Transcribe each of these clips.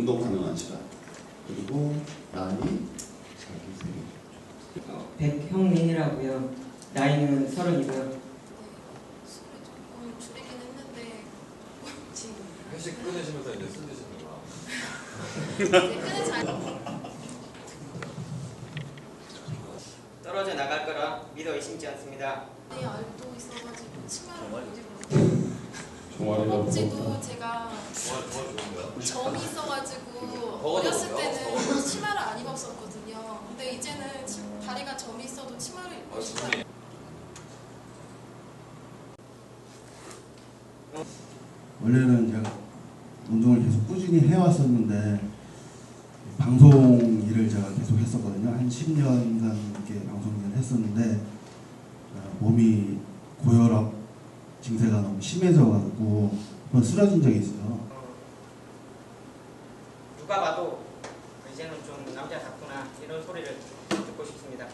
운동 가능한 시간 그리고 나이 자기 생일 어, 백형민이라고요. 나이는 서른이고요. 술을 조금 줄이긴 했는데 지금 회식 끊으시면서 이제 술 드시는 거야. 떨어져 나갈 거라 믿어 의심치 않습니다. 내 알도 있어가지고 치마를 허벅지도 제가? 점이 있어가지고 어렸을. 때는 치마를 안 입었었거든요. 근데 이제는 치- 다리가 점이 있어도 치마를 입고 아, 싶어요. 원래는 제가 운동을 계속 꾸준히 해왔었는데 방송 일을 제가 계속 했었거든요. 한 10년간 이렇게 방송 일을 했었는데 어, 몸이 고혈압 증세가 너무 심해져가지고 한번 쓰러진 적이 있어요. 누가 봐도 이제는 좀 남자답구나 이런 소리를 듣고 싶습니다.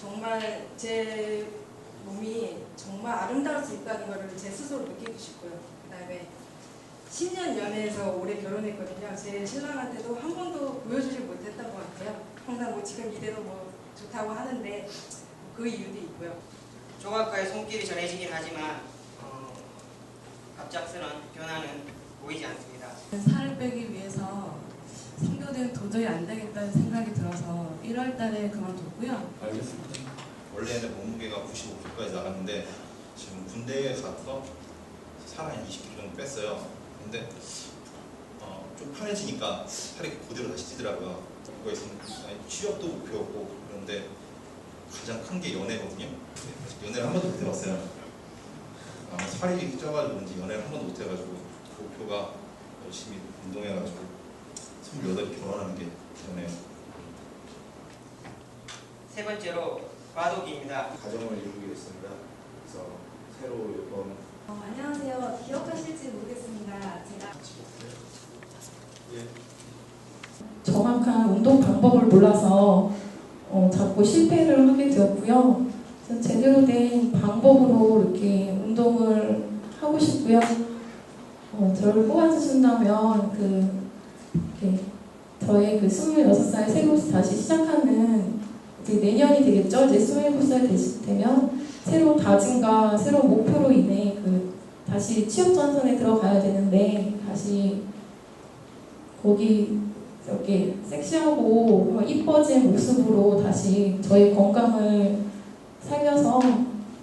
정말 제 몸이 정말 아름다울 수 있다는 것을 제 스스로 느끼고 싶고요. 그다음에 10년 연애해서 올해 결혼했거든요. 제 신랑한테도 한 번도 보여주지 못했던 것 같아요. 항상 뭐 지금 이대로 뭐 좋다고 하는데 그 이유도 있고요. 조각가의 손길이 전해지긴 하지만 어, 갑작스런 변화는 보이지 않습니다. 살을 빼기 위해서 성교대는 도저히 안 되겠다는 생각이 들어서 1월 달에 그만뒀고요. 알겠습니다. 원래는 몸무게가 95kg까지 나갔는데 지금 군대에 가서 살한 20kg 정도 뺐어요. 근데 어, 좀 편해지니까 살이 그대로 다시 찌더라고요. 그거에 취업도 목표였고 그런데 가장 큰 게 연애거든요. 연애를 한 번도 못 해봤어요. 아마 살이 쪄가지고 그런지 연애를 한 번도 못 해가지고 그 목표가 열심히 운동해가지고 28에 결혼하는 게 연애예요. 세 번째로 과도기입니다. 가정을 이루게 됐습니다. 그래서 새로 이번 어, 안녕하세요. 기억하실지 모르겠습니다. 제가 정확한 운동 방법을 몰라서 어, 자꾸 실패를 하게 되었고요. 제대로 된 방법으로 이렇게 운동을 하고 싶고요. 어, 저를 뽑아주신다면 그 이렇게 저의 그 26살 새로 다시 시작하는 이제 내년이 되겠죠. 이제 27살 되시, 되면 새로운 다짐과 새로운 목표로 인해 그 다시 취업 전선에 들어가야 되는데 다시 거기 이렇게 섹시하고 이뻐진 모습으로 다시 저의 건강을 살려서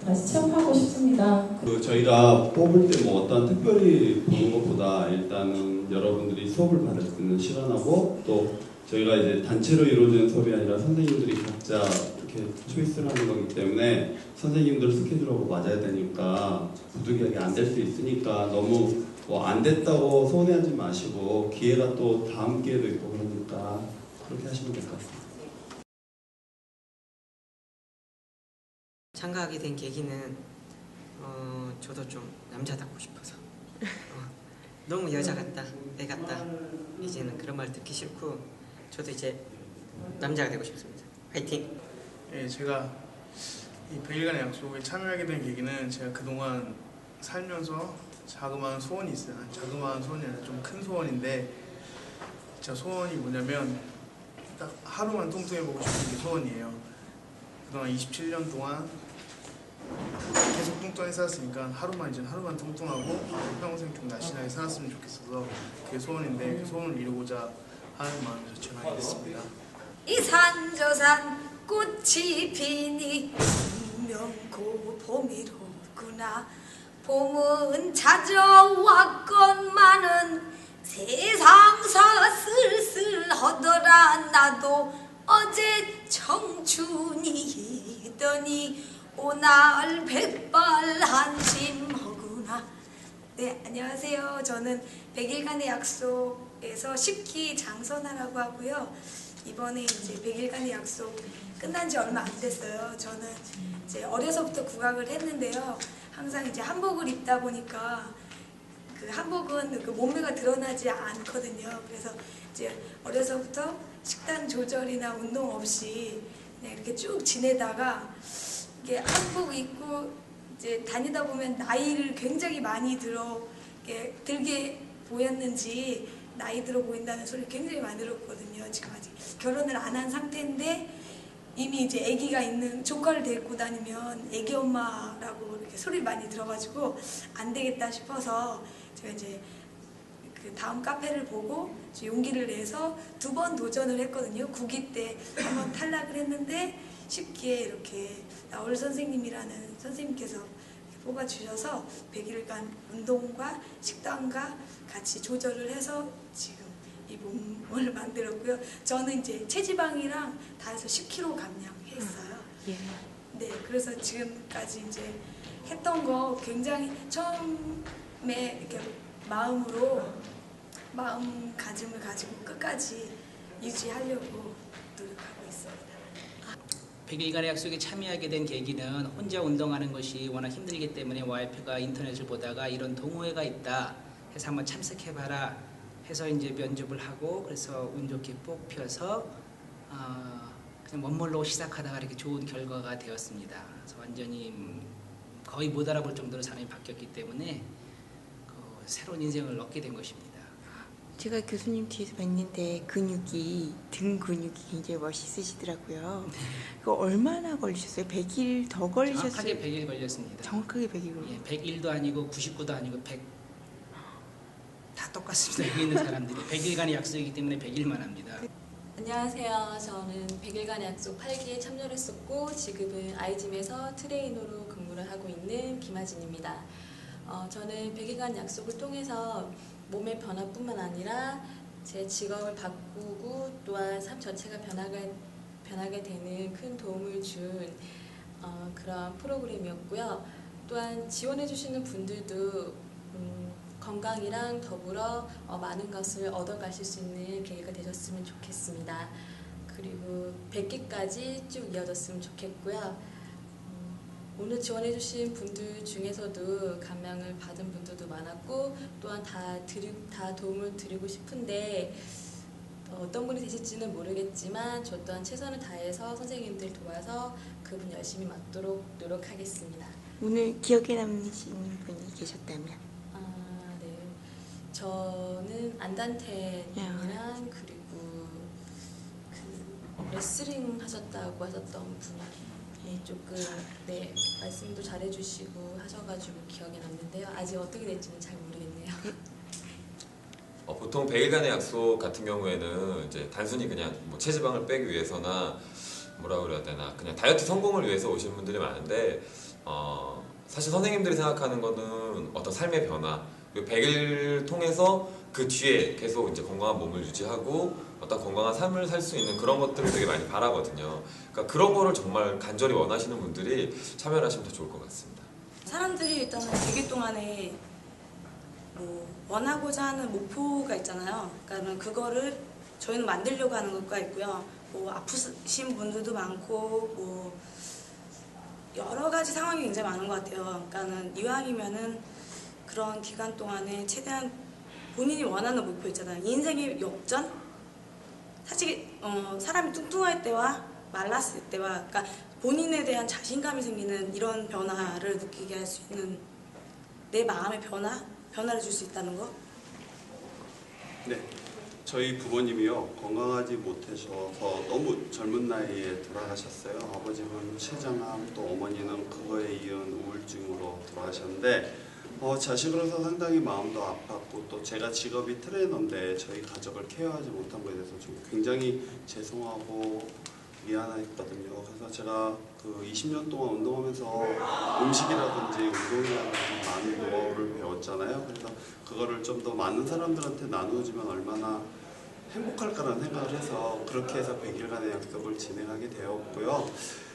다시 취업하고 싶습니다. 그 저희가 뽑을 때 뭐 어떤 특별히 보는 것보다 일단은 여러분들이 수업을 받을 때는 실현하고 또 저희가 이제 단체로 이루어지는 수업이 아니라 선생님들이 각자 이렇게 초이스를 하는 거기 때문에 선생님들 스케줄하고 맞아야 되니까 부득이하게 안 될 수 있으니까 너무 뭐 안 됐다고 서운해하지 마시고 기회가 또 다음 기회도 있고 그러니까 그렇게 하시면 될 것 같습니다. 참가하게 된 계기는 어, 저도 좀 남자답고 싶어서 어, 너무 여자 같다, 애 같다 이제는 그런 말 듣기 싫고 저도 이제 남자가 되고 싶습니다. 화이팅! 예, 제가 이 100일간의 약속에 참여하게 된 계기는 제가 그동안 살면서 자그마한 소원이 있어요. 자그마한 소원이 아니라 좀 큰 소원인데 제 소원이 뭐냐면 딱 하루만 뚱뚱해보고 싶은 게 소원이에요. 그동안 27년 동안 계속 뚱뚱하게 살았으니까 하루만 이제 하루만 뚱뚱하고 평생 좀 날씬하게 살았으면 좋겠어서 그게 소원인데 그 소원을 이루고자 하는 마음에서 전하게 됐습니다. 이 산저산 꽃이 피니 분명 고 봄이로구나 봄은 찾아왔건만은 세상사 쓸쓸하더라 나도 어제 청춘이더니 오날 백발 한심하구나 네 안녕하세요 저는 100일간의 약속에서 식기 장선아라고 하고요 이번에 이제 100일간의 약속 끝난 지 얼마 안 됐어요. 저는 이제 어려서부터 국악을 했는데요. 항상 이제 한복을 입다 보니까 그 한복은 그 몸매가 드러나지 않거든요. 그래서 이제 어려서부터 식단 조절이나 운동 없이 그냥 이렇게 쭉 지내다가 이게 한복 입고 이제 다니다 보면 나이를 굉장히 많이 들어 이렇게 들게 보였는지 나이 들어 보인다는 소리를 굉장히 많이 들었거든요. 지금 아직 결혼을 안 한 상태인데 이미 이제 아기가 있는 조카를 데리고 다니면 아기 엄마라고 이렇게 소리를 많이 들어가지고 안 되겠다 싶어서 제가 이제 그 다음 카페를 보고 용기를 내서 두 번 도전을 했거든요. 9기 때 한 번 탈락을 했는데 쉽게 이렇게 나올 선생님이라는 선생님께서 뽑아주셔서 100일간 운동과 식단과 같이 조절을 해서 지금 이 몸을 만들었고요. 저는 이제 체지방이랑 다 해서 10kg 감량했어요. 네, 그래서 지금까지 이제 했던 거 굉장히 처음에 이렇게 마음으로 마음가짐을 가지고 끝까지 유지하려고 노력하고. 100일간의 약속에 참여하게 된 계기는 혼자 운동하는 것이 워낙 힘들기 때문에 와이프가 인터넷을 보다가 이런 동호회가 있다 해서 한번 참석해봐라 해서 이제 면접을 하고 그래서 운 좋게 뽑혀서 어, 그냥 멋모르고 시작하다가 이렇게 좋은 결과가 되었습니다. 그래서 완전히 음, 거의 못 알아볼 정도로 사람이 바뀌었기 때문에 그 새로운 인생을 얻게 된 것입니다. 제가 교수님 뒤에서 뵀는데 근육이 등 근육이 굉장히 멋있으시더라고요. 그거 얼마나 걸리셨어요? 100일 더 걸리셨어요? 정확하게 100일 걸렸습니다. 정확하게 100일 걸렸어요. 예, 101도 아니고 99도 아니고 100. 다 똑같습니다. 여기 있는 사람들이 100일간의 약속이기 때문에 100일만 합니다. 안녕하세요. 저는 100일간의 약속 8기에 참여를 했었고 지금은 아이짐에서 트레이너로 근무를 하고 있는 김하진입니다. 어, 저는 100일간 약속을 통해서 몸의 변화뿐만 아니라 제 직업을 바꾸고 또한 삶 전체가 변화가, 변하게 되는 큰 도움을 준 어, 그런 프로그램이었고요. 또한 지원해 주시는 분들도 음, 건강이랑 더불어 어, 많은 것을 얻어가실 수 있는 계기가 되셨으면 좋겠습니다. 그리고 100기까지 쭉 이어졌으면 좋겠고요. 음, 오늘 지원해주신 분들 중에서도 감명을 받은 분들도 많았고 또한 다, 드리, 다 도움을 드리고 싶은데 어, 어떤 분이 되실지는 모르겠지만 저 또한 최선을 다해서 선생님들 도와서 그분 열심히 맡도록 노력하겠습니다. 오늘 기억에 남으시는 분이 계셨다면? 아, 네. 저는 안단테님이랑 그리고 그 레슬링 하셨다고 하셨던 분이 조금 네 말씀도 잘해주시고 하셔가지고 기억에 남는데요. 아직 어떻게 될지는 잘 모르겠네요. 어, 보통 100일간의 약속 같은 경우에는 이제 단순히 그냥 뭐 체지방을 빼기 위해서나 뭐라 그래야 되나 그냥 다이어트 성공을 위해서 오시는 분들이 많은데 어, 사실 선생님들이 생각하는 거는 어떤 삶의 변화 그리고 100일 통해서 그 뒤에 계속 이제 건강한 몸을 유지하고 어떤 건강한 삶을 살 수 있는 그런 것들을 되게 많이 바라거든요. 그러니까 그런 거를 정말 간절히 원하시는 분들이 참여를 하시면 더 좋을 것 같습니다. 사람들이 일단은 100일 동안에 뭐 원하고자 하는 목표가 있잖아요. 그러니까 그거를 저희는 만들려고 하는 것가 있고요. 뭐 아프신 분들도 많고 뭐 여러 가지 상황이 굉장히 많은 것 같아요. 그러니까는 이왕이면은 그런 기간 동안에 최대한 본인이 원하는 목표 있잖아요. 인생의 역전? 사실 어, 사람이 뚱뚱할 때와 말랐을 때와 그러니까 본인에 대한 자신감이 생기는 이런 변화를 느끼게 할 수 있는 내 마음의 변화? 변화를 줄 수 있다는 거? 네. 저희 부모님이요 건강하지 못하셔서 너무 젊은 나이에 돌아가셨어요. 아버지는 췌장암 또 어머니는 그거에 이은 우울증으로 돌아가셨는데 어, 자식으로서 상당히 마음도 아팠고 또 제가 직업이 트레이너인데 저희 가족을 케어하지 못한 것에 대해서 좀 굉장히 죄송하고 미안했거든요. 그래서 제가 그 20년 동안 운동하면서 음식이라든지 운동이라든지 많은 노하우를 배웠잖아요. 그래서 그거를 좀 더 많은 사람들한테 나누어주면 얼마나 행복할까라는 생각을 해서 그렇게 해서 100일간의 약속을 진행하게 되었고요.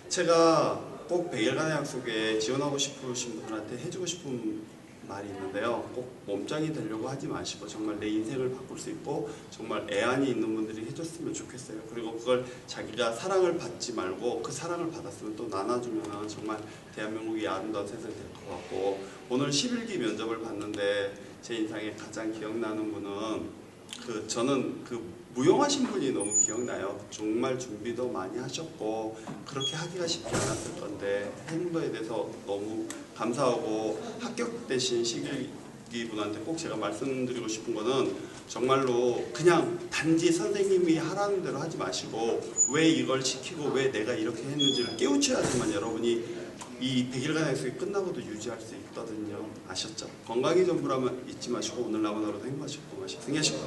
제가 꼭 100일간의 약속에 지원하고 싶으신 분들한테 해주고 싶은 말이 있는데요. 꼭 몸짱이 되려고 하지 마시고 정말 내 인생을 바꿀 수 있고 정말 애안이 있는 분들이 해줬으면 좋겠어요. 그리고 그걸 자기가 사랑을 받지 말고 그 사랑을 받았으면 또 나눠주면 정말 대한민국이 아름다운 세상이 될 것 같고 오늘 11기 면접을 봤는데 제 인상에 가장 기억나는 분은 그 저는 그 무용하신 분이 너무 기억나요. 정말 준비도 많이 하셨고 그렇게 하기가 쉽지 않았을 건데 하는 거에 대해서 너무 감사하고 합격되신 시기이기 분한테 꼭 제가 말씀드리고 싶은 거는 정말로 그냥 단지 선생님이 하라는 대로 하지 마시고 왜 이걸 시키고 왜 내가 이렇게 했는지를 깨우쳐야지만 여러분이 이 100일간 약속이 끝나고도 유지할 수 있거든요. 아셨죠? 건강이 전부라면 잊지 마시고 오늘 남은 하루도 행복하시고 건강하시고 승리하시고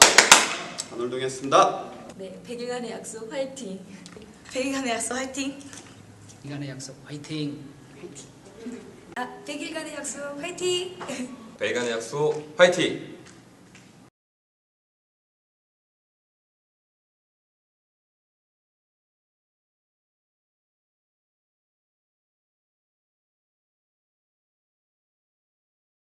안월동이었습니다. 네, 100일간의 약속 화이팅! 100일간의 약속 화이팅! 이간의 약속 화이팅! 아, 100일간의 약속 화이팅! 100일간의 약속 화이팅!